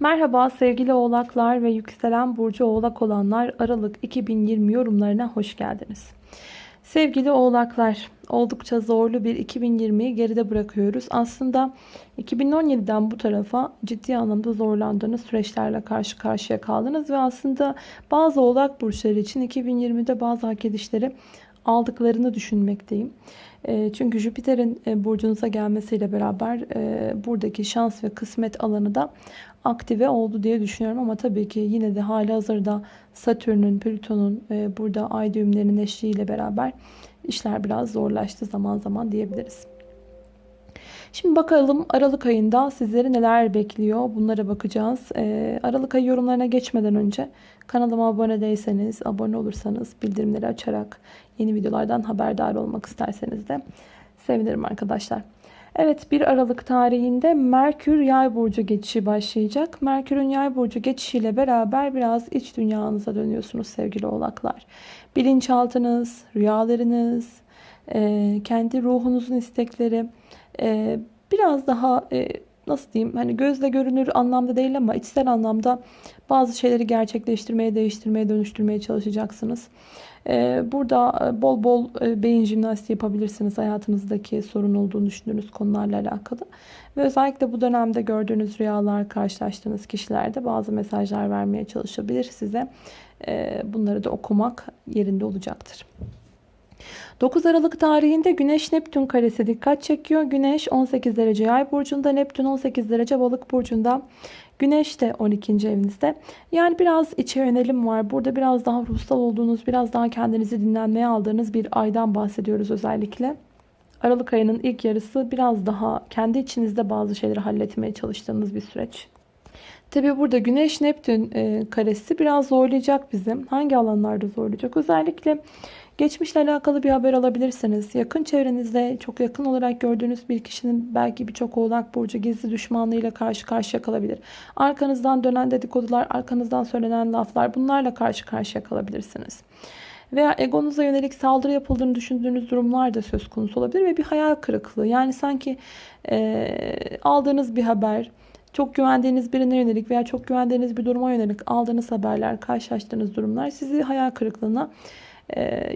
Merhaba sevgili oğlaklar ve yükselen burcu oğlak olanlar Aralık 2020 yorumlarına hoş geldiniz. Sevgili oğlaklar oldukça zorlu bir 2020'yi geride bırakıyoruz. Aslında 2017'den bu tarafa ciddi anlamda zorlandığınız süreçlerle karşı karşıya kaldınız ve aslında bazı oğlak burçları için 2020'de bazı hak edişleri aldıklarını düşünmekteyim. E, çünkü Jüpiter'in e, burcunuza gelmesiyle beraber e, buradaki şans ve kısmet alanı da aktive oldu diye düşünüyorum. Ama tabii ki yine de hali hazırda Satürn'ün, Plüton'un burada ay düğümlerinin eşliğiyle beraber işler biraz zorlaştı zaman zaman diyebiliriz. Şimdi bakalım Aralık ayında sizleri neler bekliyor bunlara bakacağız. Ee, Aralık ayı yorumlarına geçmeden önce kanalıma abone değilseniz, abone olursanız bildirimleri açarak yeni videolardan haberdar olmak isterseniz de sevinirim arkadaşlar. Evet 1 Aralık tarihinde Merkür Yay burcu geçişi başlayacak. Merkür'ün Yay burcu geçişiyle beraber biraz iç dünyanıza dönüyorsunuz sevgili oğlaklar. Bilinçaltınız, rüyalarınız, e, kendi ruhunuzun istekleri e, biraz daha e, nasıl diyeyim hani gözle görünür anlamda değil ama içsel anlamda bazı şeyleri gerçekleştirmeye, değiştirmeye, dönüştürmeye çalışacaksınız. Ee, burada e, bol bol e, beyin jimnastiği yapabilirsiniz hayatınızdaki sorun olduğunu düşündüğünüz konularla alakalı. Ve özellikle bu dönemde gördüğünüz rüyalar, karşılaştığınız kişilerde bazı mesajlar vermeye çalışabilir size. Ee, bunları da okumak yerinde olacaktır. 9 Aralık tarihinde Güneş Neptün karesi dikkat çekiyor. Güneş 18 derece yay burcunda, Neptün 18 derece balık burcunda. Güneş de 12. evinizde. Yani biraz içe yönelim var. Burada biraz daha ruhsal olduğunuz, biraz daha kendinizi dinlenmeye aldığınız bir aydan bahsediyoruz özellikle. Aralık ayının ilk yarısı biraz daha kendi içinizde bazı şeyleri halletmeye çalıştığınız bir süreç. Tabi burada Güneş Neptün e, karesi biraz zorlayacak bizim. Hangi alanlarda zorlayacak? Özellikle Geçmişle alakalı bir haber alabilirsiniz. Yakın çevrenizde çok yakın olarak gördüğünüz bir kişinin belki birçok oğlak burcu gizli düşmanlığıyla karşı karşıya kalabilir. Arkanızdan dönen dedikodular, arkanızdan söylenen laflar bunlarla karşı karşıya kalabilirsiniz. Veya egonuza yönelik saldırı yapıldığını düşündüğünüz durumlar da söz konusu olabilir ve bir hayal kırıklığı. Yani sanki e, aldığınız bir haber, çok güvendiğiniz birine yönelik veya çok güvendiğiniz bir duruma yönelik aldığınız haberler, karşılaştığınız durumlar sizi hayal kırıklığına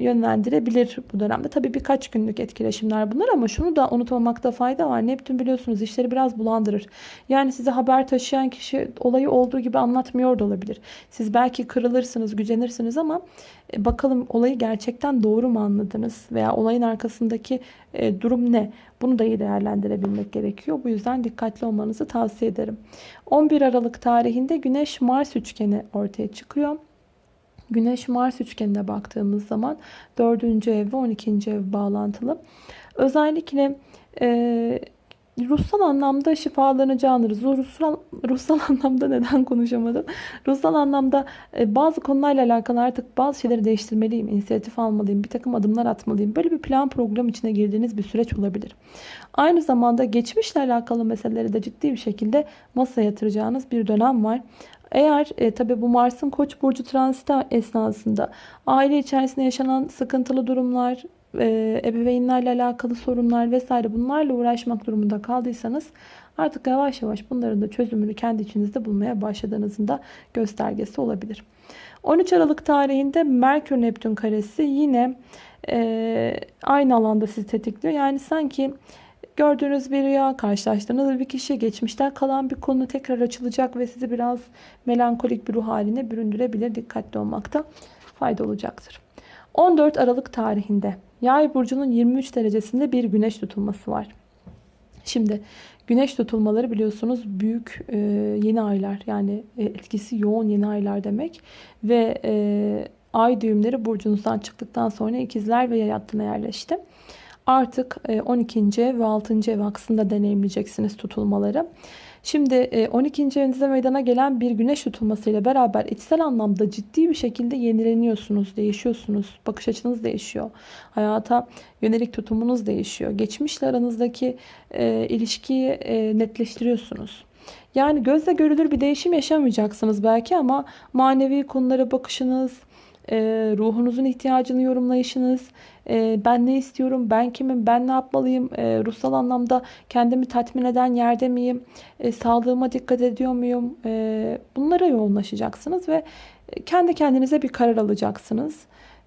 yönlendirebilir bu dönemde. Tabii birkaç günlük etkileşimler bunlar ama şunu da unutmamakta fayda var. Neptün biliyorsunuz işleri biraz bulandırır. Yani size haber taşıyan kişi olayı olduğu gibi anlatmıyor da olabilir. Siz belki kırılırsınız, gücenirsiniz ama e, bakalım olayı gerçekten doğru mu anladınız? Veya olayın arkasındaki e, durum ne? Bunu da iyi değerlendirebilmek gerekiyor. Bu yüzden dikkatli olmanızı tavsiye ederim. 11 Aralık tarihinde Güneş-Mars üçgeni ortaya çıkıyor. Güneş Mars üçgenine baktığımız zaman 4. ev ve 12. ev bağlantılı. Özellikle e, ruhsal anlamda şifalanacağınız, ruhsal, ruhsal anlamda neden konuşamadım? Ruhsal anlamda e, bazı konularla alakalı artık bazı şeyleri değiştirmeliyim, inisiyatif almalıyım, bir takım adımlar atmalıyım. Böyle bir plan program içine girdiğiniz bir süreç olabilir. Aynı zamanda geçmişle alakalı meseleleri de ciddi bir şekilde masaya yatıracağınız bir dönem var. Eğer e, tabi bu Mars'ın Koç burcu transiti esnasında aile içerisinde yaşanan sıkıntılı durumlar, e, ebeveynlerle alakalı sorunlar vesaire bunlarla uğraşmak durumunda kaldıysanız artık yavaş yavaş bunların da çözümünü kendi içinizde bulmaya başladığınızın da göstergesi olabilir. 13 Aralık tarihinde Merkür Neptün karesi yine e, aynı alanda sizi tetikliyor. Yani sanki Gördüğünüz bir rüya, karşılaştığınız bir kişi, geçmişten kalan bir konu tekrar açılacak ve sizi biraz melankolik bir ruh haline büründürebilir. Dikkatli olmakta fayda olacaktır. 14 Aralık tarihinde Yay burcunun 23 derecesinde bir güneş tutulması var. Şimdi güneş tutulmaları biliyorsunuz büyük e, yeni aylar yani e, etkisi yoğun yeni aylar demek ve e, ay düğümleri burcunuzdan çıktıktan sonra ikizler ve yay hattına yerleşti. Artık 12. E, ve 6. ev aksında deneyimleyeceksiniz tutulmaları. Şimdi 12. E, evinizde meydana gelen bir güneş tutulmasıyla beraber içsel anlamda ciddi bir şekilde yenileniyorsunuz, değişiyorsunuz. Bakış açınız değişiyor. Hayata yönelik tutumunuz değişiyor. Geçmişle aranızdaki e, ilişkiyi e, netleştiriyorsunuz. Yani gözle görülür bir değişim yaşamayacaksınız belki ama manevi konulara bakışınız, e, ruhunuzun ihtiyacını yorumlayışınız, e, ben ne istiyorum, ben kimim, ben ne yapmalıyım, e, ruhsal anlamda kendimi tatmin eden yerde miyim, sağlığıma dikkat ediyor muyum, bunlara yoğunlaşacaksınız ve kendi kendinize bir karar alacaksınız.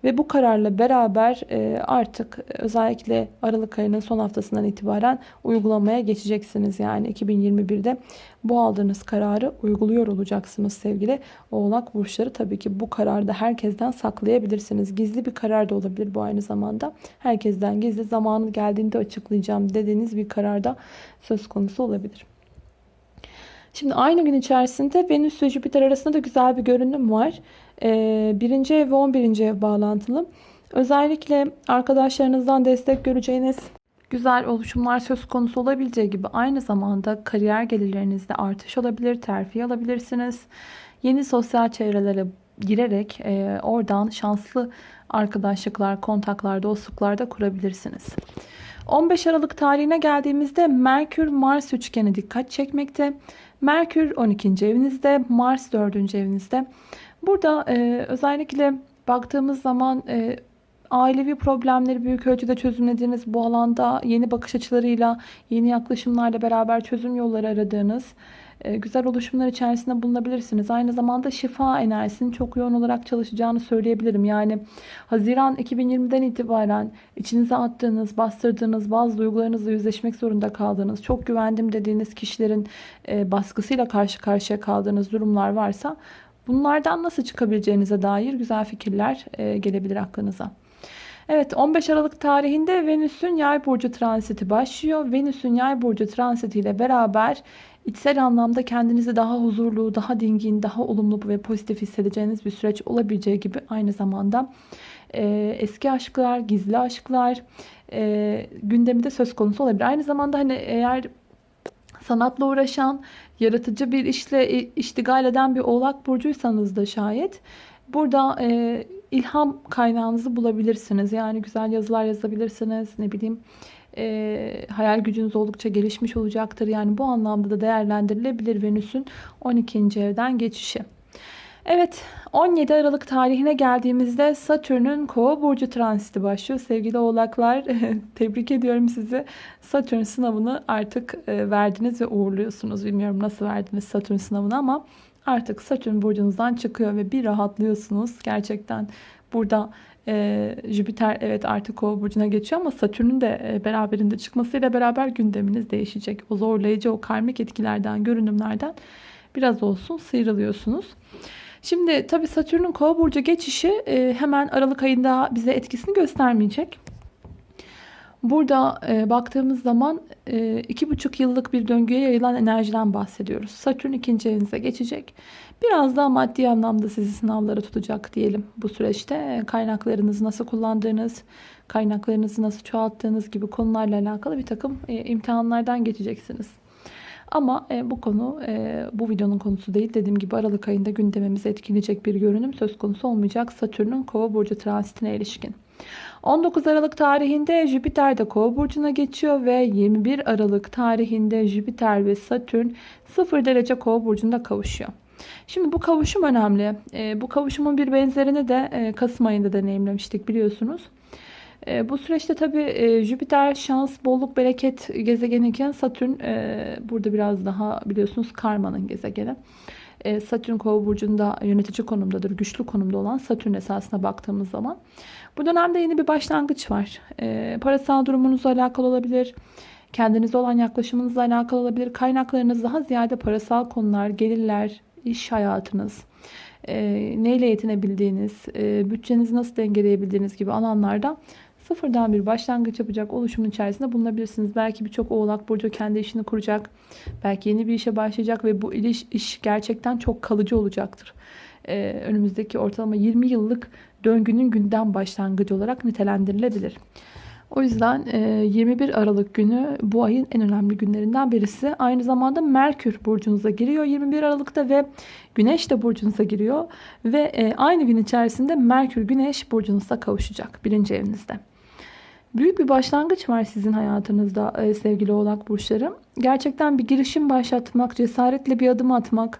Ve bu kararla beraber e, artık özellikle Aralık ayının son haftasından itibaren uygulamaya geçeceksiniz. Yani 2021'de bu aldığınız kararı uyguluyor olacaksınız sevgili oğlak burçları. Tabii ki bu kararı da herkesten saklayabilirsiniz. Gizli bir karar da olabilir bu aynı zamanda. Herkesten gizli zamanı geldiğinde açıklayacağım dediğiniz bir karar da söz konusu olabilir. Şimdi aynı gün içerisinde Venüs ve Jüpiter arasında da güzel bir görünüm var. Ee, birinci ev ve 11. ev bağlantılı. Özellikle arkadaşlarınızdan destek göreceğiniz güzel oluşumlar söz konusu olabileceği gibi aynı zamanda kariyer gelirlerinizde artış olabilir, terfi alabilirsiniz. Yeni sosyal çevrelere girerek e, oradan şanslı arkadaşlıklar, kontaklar, dostluklar da kurabilirsiniz. 15 Aralık tarihine geldiğimizde Merkür-Mars üçgeni dikkat çekmekte. Merkür 12. evinizde, Mars 4. evinizde. Burada e, özellikle baktığımız zaman e, ailevi problemleri büyük ölçüde çözümlediğiniz bu alanda yeni bakış açılarıyla, yeni yaklaşımlarla beraber çözüm yolları aradığınız e, güzel oluşumlar içerisinde bulunabilirsiniz. Aynı zamanda şifa enerjisinin çok yoğun olarak çalışacağını söyleyebilirim. Yani Haziran 2020'den itibaren içinize attığınız, bastırdığınız, bazı duygularınızla yüzleşmek zorunda kaldığınız, çok güvendim dediğiniz kişilerin e, baskısıyla karşı karşıya kaldığınız durumlar varsa bunlardan nasıl çıkabileceğinize dair güzel fikirler e, gelebilir aklınıza. Evet 15 Aralık tarihinde Venüs'ün yay burcu transiti başlıyor. Venüs'ün yay burcu transiti ile beraber içsel anlamda kendinizi daha huzurlu, daha dingin, daha olumlu ve pozitif hissedeceğiniz bir süreç olabileceği gibi aynı zamanda e, eski aşklar, gizli aşklar e, gündemi de söz konusu olabilir. Aynı zamanda hani eğer sanatla uğraşan, yaratıcı bir işle iştigal eden bir oğlak burcuysanız da şayet burada e, ilham kaynağınızı bulabilirsiniz. Yani güzel yazılar yazabilirsiniz. Ne bileyim e, hayal gücünüz oldukça gelişmiş olacaktır. Yani bu anlamda da değerlendirilebilir Venüs'ün 12. evden geçişi. Evet 17 Aralık tarihine geldiğimizde Satürn'ün Kova burcu transiti başlıyor. Sevgili oğlaklar tebrik ediyorum sizi. Satürn sınavını artık e, verdiniz ve uğurluyorsunuz. Bilmiyorum nasıl verdiniz Satürn sınavını ama artık Satürn burcunuzdan çıkıyor ve bir rahatlıyorsunuz. Gerçekten burada e, Jüpiter evet artık Kova burcuna geçiyor ama Satürn'ün de e, beraberinde çıkmasıyla beraber gündeminiz değişecek. O zorlayıcı, o karmik etkilerden, görünümlerden biraz olsun sıyrılıyorsunuz. Şimdi tabii Satürn'ün Kova burcu geçişi e, hemen Aralık ayında bize etkisini göstermeyecek. Burada e, baktığımız zaman e, iki buçuk yıllık bir döngüye yayılan enerjiden bahsediyoruz. Satürn ikinci evinize geçecek. Biraz daha maddi anlamda sizi sınavlara tutacak diyelim bu süreçte. Kaynaklarınızı nasıl kullandığınız, kaynaklarınızı nasıl çoğalttığınız gibi konularla alakalı bir takım e, imtihanlardan geçeceksiniz. Ama e, bu konu e, bu videonun konusu değil. Dediğim gibi Aralık ayında gündemimizi etkileyecek bir görünüm söz konusu olmayacak. Satürn'ün Kova burcu transitine ilişkin. 19 Aralık tarihinde Jüpiter de Kova burcuna geçiyor ve 21 Aralık tarihinde Jüpiter ve Satürn 0 derece Kova burcunda kavuşuyor. Şimdi bu kavuşum önemli. E, bu kavuşumun bir benzerini de e, Kasım ayında deneyimlemiştik biliyorsunuz. E, bu süreçte tabi e, Jüpiter şans, bolluk, bereket gezegeni iken Satürn e, burada biraz daha biliyorsunuz karmanın gezegeni. E, Satürn kova burcunda yönetici konumdadır. Güçlü konumda olan Satürn esasına baktığımız zaman. Bu dönemde yeni bir başlangıç var. E, parasal durumunuzla alakalı olabilir. Kendinize olan yaklaşımınızla alakalı olabilir. Kaynaklarınız daha ziyade parasal konular, gelirler, iş hayatınız, e, neyle yetinebildiğiniz, e, bütçenizi nasıl dengeleyebildiğiniz gibi alanlarda sıfırdan bir başlangıç yapacak oluşumun içerisinde bulunabilirsiniz. Belki birçok oğlak burcu kendi işini kuracak. Belki yeni bir işe başlayacak ve bu iş, iş gerçekten çok kalıcı olacaktır. Ee, önümüzdeki ortalama 20 yıllık döngünün günden başlangıcı olarak nitelendirilebilir. O yüzden 21 e, Aralık günü bu ayın en önemli günlerinden birisi. Aynı zamanda Merkür burcunuza giriyor 21 Aralık'ta ve Güneş de burcunuza giriyor. Ve e, aynı gün içerisinde Merkür Güneş burcunuza kavuşacak birinci evinizde. Büyük bir başlangıç var sizin hayatınızda e, sevgili oğlak burçları. Gerçekten bir girişim başlatmak, cesaretle bir adım atmak,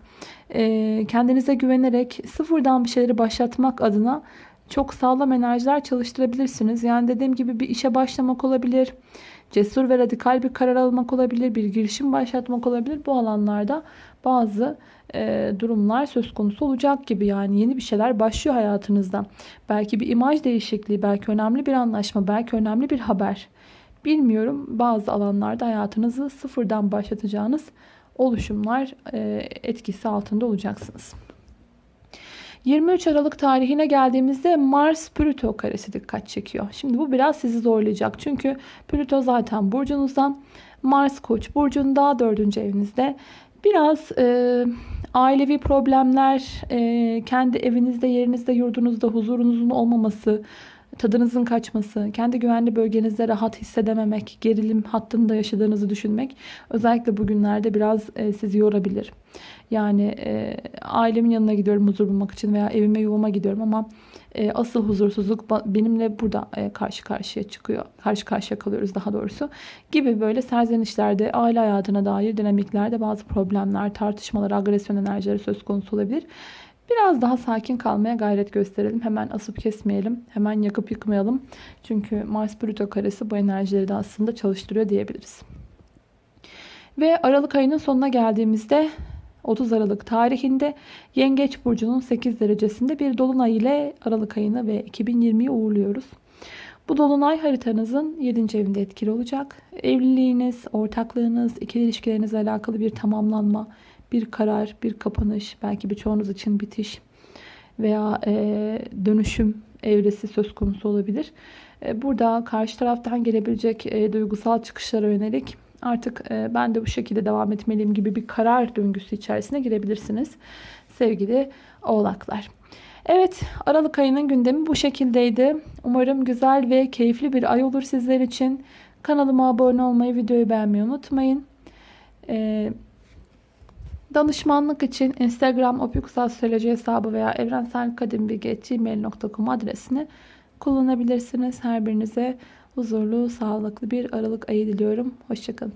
e, kendinize güvenerek sıfırdan bir şeyleri başlatmak adına çok sağlam enerjiler çalıştırabilirsiniz. Yani dediğim gibi bir işe başlamak olabilir, cesur ve radikal bir karar almak olabilir, bir girişim başlatmak olabilir. Bu alanlarda bazı e, durumlar söz konusu olacak gibi yani yeni bir şeyler başlıyor hayatınızda. Belki bir imaj değişikliği, belki önemli bir anlaşma, belki önemli bir haber. Bilmiyorum bazı alanlarda hayatınızı sıfırdan başlatacağınız oluşumlar e, etkisi altında olacaksınız. 23 Aralık tarihine geldiğimizde Mars Plüto karesi dikkat çekiyor. Şimdi bu biraz sizi zorlayacak. Çünkü Plüto zaten burcunuzda. Mars Koç burcunda 4. evinizde. Biraz e, ailevi problemler, e, kendi evinizde, yerinizde, yurdunuzda huzurunuzun olmaması, tadınızın kaçması, kendi güvenli bölgenizde rahat hissedememek, gerilim hattında yaşadığınızı düşünmek özellikle bugünlerde biraz e, sizi yorabilir. Yani e, ailemin yanına gidiyorum huzur bulmak için veya evime yuvama gidiyorum ama e, asıl huzursuzluk benimle burada e, karşı karşıya çıkıyor. Karşı karşıya kalıyoruz daha doğrusu. Gibi böyle serzenişlerde, aile hayatına dair dinamiklerde bazı problemler, tartışmalar, agresyon enerjileri söz konusu olabilir. Biraz daha sakin kalmaya gayret gösterelim. Hemen asıp kesmeyelim. Hemen yakıp yıkmayalım. Çünkü Mars Plüto karesi bu enerjileri de aslında çalıştırıyor diyebiliriz. Ve Aralık ayının sonuna geldiğimizde 30 Aralık tarihinde Yengeç Burcu'nun 8 derecesinde bir dolunay ile Aralık ayını ve 2020'yi uğurluyoruz. Bu dolunay haritanızın 7. evinde etkili olacak. Evliliğiniz, ortaklığınız, ikili ilişkilerinizle alakalı bir tamamlanma, bir karar, bir kapanış, belki birçoğunuz için bitiş veya e, dönüşüm evresi söz konusu olabilir. E, burada karşı taraftan gelebilecek e, duygusal çıkışlara yönelik artık e, ben de bu şekilde devam etmeliyim gibi bir karar döngüsü içerisine girebilirsiniz sevgili oğlaklar. Evet Aralık ayının gündemi bu şekildeydi. Umarım güzel ve keyifli bir ay olur sizler için. Kanalıma abone olmayı, videoyu beğenmeyi unutmayın. Ee, danışmanlık için Instagram opikusastroloji hesabı veya evrenselkadimbilgi.gmail.com adresini kullanabilirsiniz. Her birinize huzurlu, sağlıklı bir Aralık ayı diliyorum. Hoşçakalın.